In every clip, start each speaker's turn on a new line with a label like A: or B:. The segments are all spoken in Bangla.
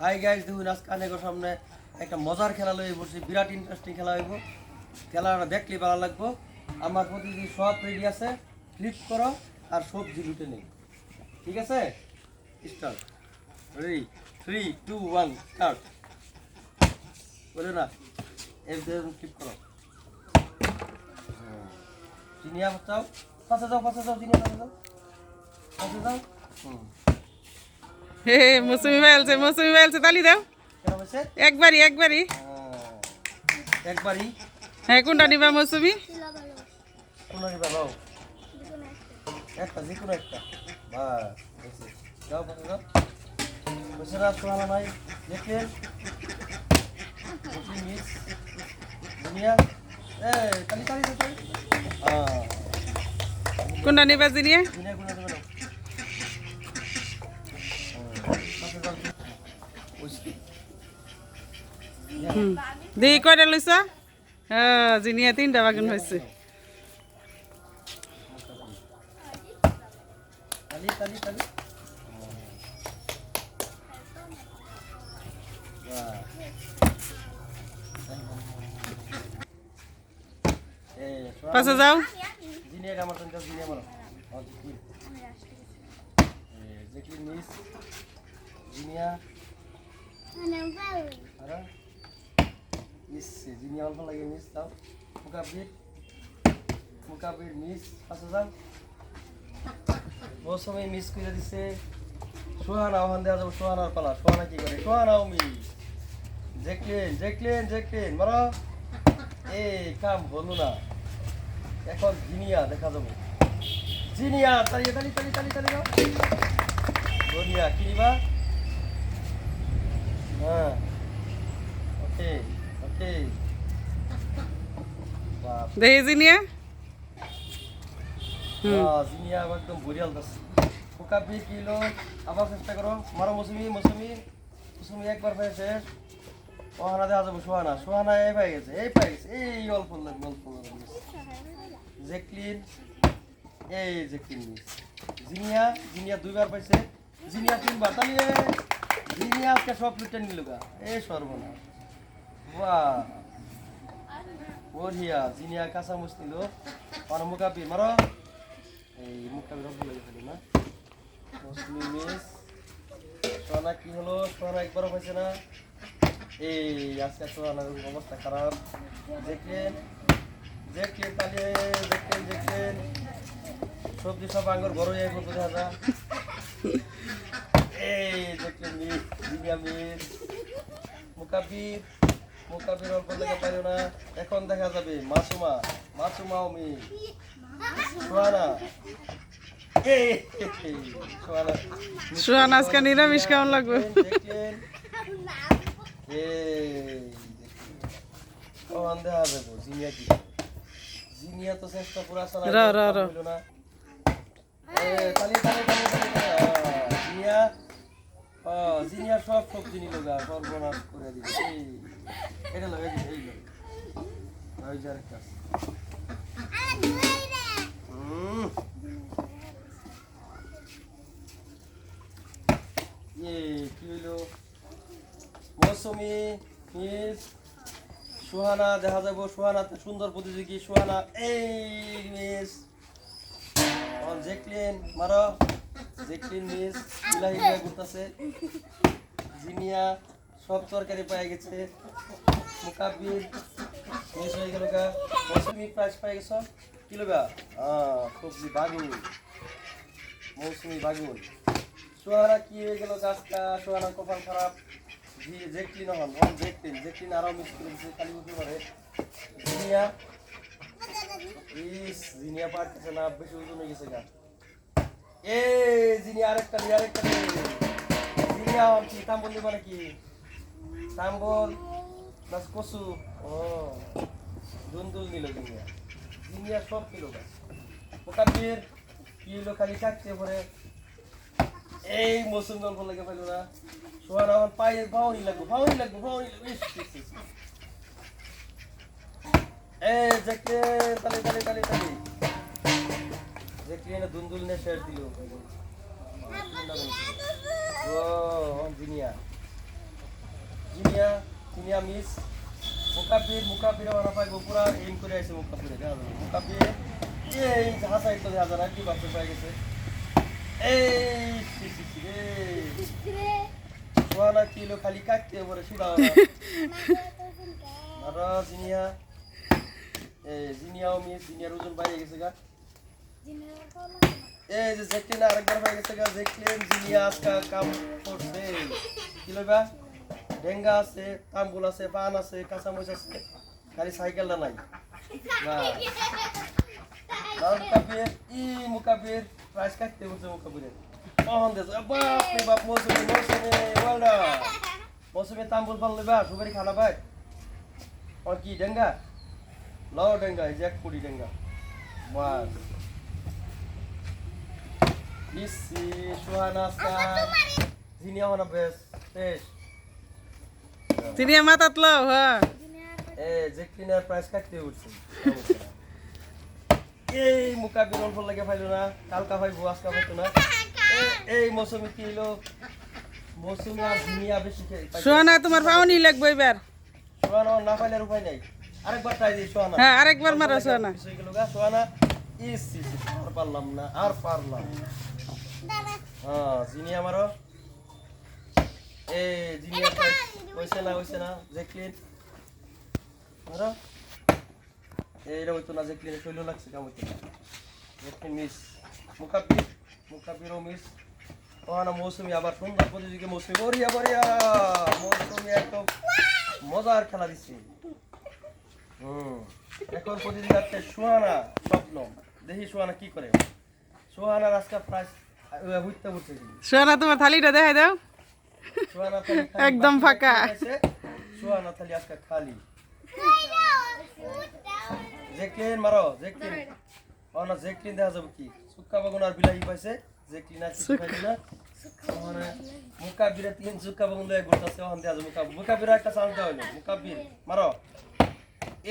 A: হাই গাইস দেখুন, আজকে আনেগো সামনে একটা মজার খেলা লয়ে বসে, বিরাট ইন্টারেস্টিং খেলা হইব। খেলাটা দেখলে ভালো লাগবো। আমার প্রতিদিন সব রেডি আছে ক্লিক করো আর সবজি লুটে নেই ঠিক আছে? Start ready three two one start বলে না। এই ক্লিক করো। চিনিয়া যাও পাশে যাও পাশে যাও চিনিয়া পাশে যাও পাশে যাও। হুম।
B: হে মৌসুমি বেলছে মৌসুমি বেলছে তালি দাও। একবারই একবারই।
A: একবারই
B: হ্যাঁ কোনটা নিবা মৌসুমি?
A: কোনো নিবা নাও একটা যে কোনো একটা। বাস যাও যাও। বসে যাও সোহানা নাই। দেখলেন মিস। দুনিয়া। এ কালি কালি কালি হ্যাঁ।
B: কোনটা নিবা জিনিয়া?
A: দেবে না
B: হুম দেখি কয়টা লইছ হ্যাঁ জিনিয়া তিনটা বাগুন হয়েছে
A: কালি কালি কালি
B: পাশে যাও?
A: জিনিয়া মিস জিনিয়া অল্প দিছে সোহানা ওখান দেওয়া যাব সোহানার পালা কাম হলো না এখন জিনিয়া দেখা যাব জিনিয়া তাড়িয়ে তাড়ি তাড়ি তাড়ি তাড়ি দাও গনিয়া কিনিবা হ্যাঁ। ওকে ওকে। বাপ।
B: দেখি জিনিয়া।
A: জিনিয়া একদম বরিয়াল দাস পোকা বিয়ে কিলো আবার চেষ্টা করো। মারো মৌসুমি মৌসুমি। মৌসুমি একবার পাই শেষ ওহানা দেখা যাব সোহানা। সোহানা এই পাই গেছে এই পাই গেছে। এই অল্প লাগবে অল্প লাগবে। জেকলিন এই জেকলিন জিনিয়া জিনিয়া দুইবার পাইছে। জিনিয়া তিনবার তাহলে জিনিয়া আজকে সব লুটেন নিল গা। এই সর্বনাশ। বাহ। বঢ়িয়া জিনিয়া কাঁচা মুচ নিল আর মুকাবি মারো। এই মুকাবি রব লাগে খালি না। সোনা কি হলো? সোনা একবারও পাইছে না। এই, আজকে সোনার অবস্থা খারাপ। দেখলেন দেখলেন তাহলে, দেখলেন দেখলেন। সবজি সব আঙ্গুর হয়ে করতে দেখা যা এই জিনিয়া মিস মুকাবির মুকাবির অল্প লেগে পাইল না। এখন দেখা যাবে মাসুমা মাসুমাও মি সোহানা। সোহানা।
B: আজকে নিরামিষ কেমন লাগবে?
A: কখন দেখা যাব জিনিয়া কি? জিনিয়া তো চেষ্টা পুরা চালাই
B: র, র, র।
A: হইল না। জিনিয়া সব সবজি নিল গা সর্বনাশ করে দিল এই, এটা লো এই এই দেখা যাব। সুহানা সুন্দর প্রতিযোগী, সুহানা। এই, মিস। জেকলিন, মারো। জেকলিন মিস বিলাহি লিয়া ঘুরতেছে জিনিয়া সব তরকারি পাই গেছে মুকাবির মিস হয়ে গেল গা। মৌসুমি প্রাইজ পাই গেছ? কি লগা আহ সবজি বাগুন। মৌসুমি বাগুন। সোহানা কি হয়ে গেল গাছটা সোহানার কপাল খারাপ। জি, জেকলিন হন হন জেকলিন। জেকলিন আরও মিস করে দিচ্ছে কালি উঠতে পারে জিনিয়া? জিনিয়া পারতেছে না, বেশি ওজন হয়ে গেছে গা। এ জিনিয়া আরেকটা দি আরেকটা কি? তাম্বল দিবা নাকি? তাম্বল কচু ও, দুন্দুল নিল কিলো গাছ কাটতে পরে? এই মৌসুম গল্প লাগে পাইল না। সোহান আমার পায়ে ভাওনি লাগবো ভাওনি লাগবো ভাওনি লাগবো। এই দেখলে তালে তালে তালে তালে। দেখলি না দুন্দুল নে শেষ দিল। ও জিনিয়া। জিনিয়া জিনিয়া মিস মুকাবির মুকাবির ওরা পাইব, পুরা এইম করে আইছে মুকাবিরে দেখা যাবে মুকাবির এই হাসাই তো দেখা যায় না কি বাপে পাই গেছে? এই সোয়ানা কিলো খালি কাটতে পরে সুদা আর জিনিয়া। এই, জিনিয়াও মিস, জিনিয়ার ওজন বাইরে গেছে গা। এই যে জেকলিন আরেকবার হয়ে গেছে গা, জেকলিন জিনিয়া আজকা কাম করছে। কি লইবা? ডেঙ্গা আছে, তাম্বুল আছে, পান আছে, কাঁচামরিচ আছে, খালি সাইকেলটা নাই। মুকাবির ই মুকাবির প্রাইস কাটতে বলছে মুকাবিরের কখন দেশ? বাপ রে বাপ, মৌসুমি মৌসুমি ওয়ালডা মৌসুমি তাম্বুল সুপারি খানা ভাই। কি, ডেঙ্গা? লও ডেঙ্গা, এই যে এক কুড়ি ডেঙ্গা। বাস
B: হ্যাঁ
A: এ যে ক্লিনার প্রাইস কাটতে উঠছে এই মুকাবির অল্প লাগে পাইলো না। কালকা আজকা পাইতো না। এই মৌসুমি কি হলো মৌসুমি আর জিনিয়া বেশি।
B: সোহানা তোমার পাওনি লাগবে এবার।
A: সোহানা না পাইলে আর উপায় নাই। আরেকবার ট্রাই দিই সোহানা।
B: হ্যাঁ আরেকবার মারো সোহানা।
A: কিছু গেল গা সোহানা। ইস ইস ইস, আর পারলাম না আর পারলাম হ্যাঁ জিনিয়া মারো এ জিনিয়া হইছে না না জেক্লিন। মারো এইটা হইতো না জেক্লিন শৈল লাগছে কাম হইতো না। Jacqueline miss. মুকাব্বির মুকাব্বিরও মিস। ওখানে মৌসুমি আবার সুন্দর প্রতিযোগী মৌসুমি। বরিয়া বরিয়া মৌসুমি একদম মজার খেলা দিচ্ছে। হুম এখন প্রতিযোগী আছে সুহানা স্বপ্ন। দেখি সুহানা কি করে। সুহানার আজকে প্রাইস হইতে উঠছে
B: সোহানা তোমার থালিটা দেখাই দাও।
A: সুহানা
B: একদম ফাঁকা।
A: সুহানা থালি আজকে খালি। জেকলিন মারো জেকলিন। ও না জেকলিন দেখা যাবে কি? সুক্কা বাগুন আর বিলাহি পাইছে। জেকলিন আর কিছু খাইছে না। ওখানে মুকাবিরে তিন সুক্কা বাগুন লয়ে ঘুরতাছে ওখান দেখা যাবে মুকাব মুকাবিরে একটা দেওয়া হইল। মুকাবির মারো।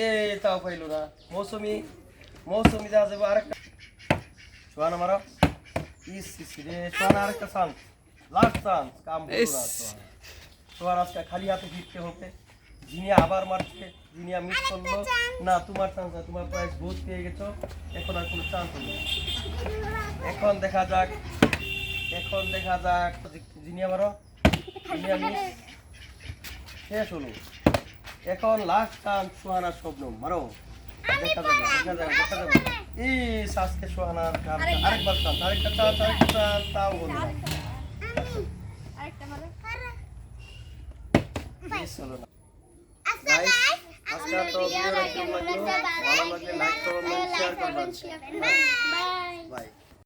A: এ তাও পাইলো না। মৌসুমি মৌসুমি দেখা যাবে আরেকটা। সোহানা মারো ইস ইস রে সোহানা আরেকটা চান্স লাস্ট চান্স কাম হলো না আজকে খালি হাতে ফিরতে হবে জিনিয়া আবার মারছে জিনিয়া মিস করল। না তোমার চান্স না তোমার প্রাইস বহুত পেয়ে গেছো। এখন আর কোনো চান্স হলো না। এখন দেখা যাক এখন দেখা যাক জিনিয়া মারো জিনিয়া মিস শেষ হলো। এখন লাস্ট চান্স সোহানা স্বপ্ন মারো। দেখা যাবে দেখা যাবে দেখা যাবে। এই আজকে সোহানার আরেকবার। চান্স আরেকটা চান্স আরেকটা চান্স তাও হলো না। মিস হলো না। আজকে তো ভিডিওটা কেমন লাগল। ভালো লাগলে লাইক করবেন শেয়ার করবেন
C: Bye.
A: বাই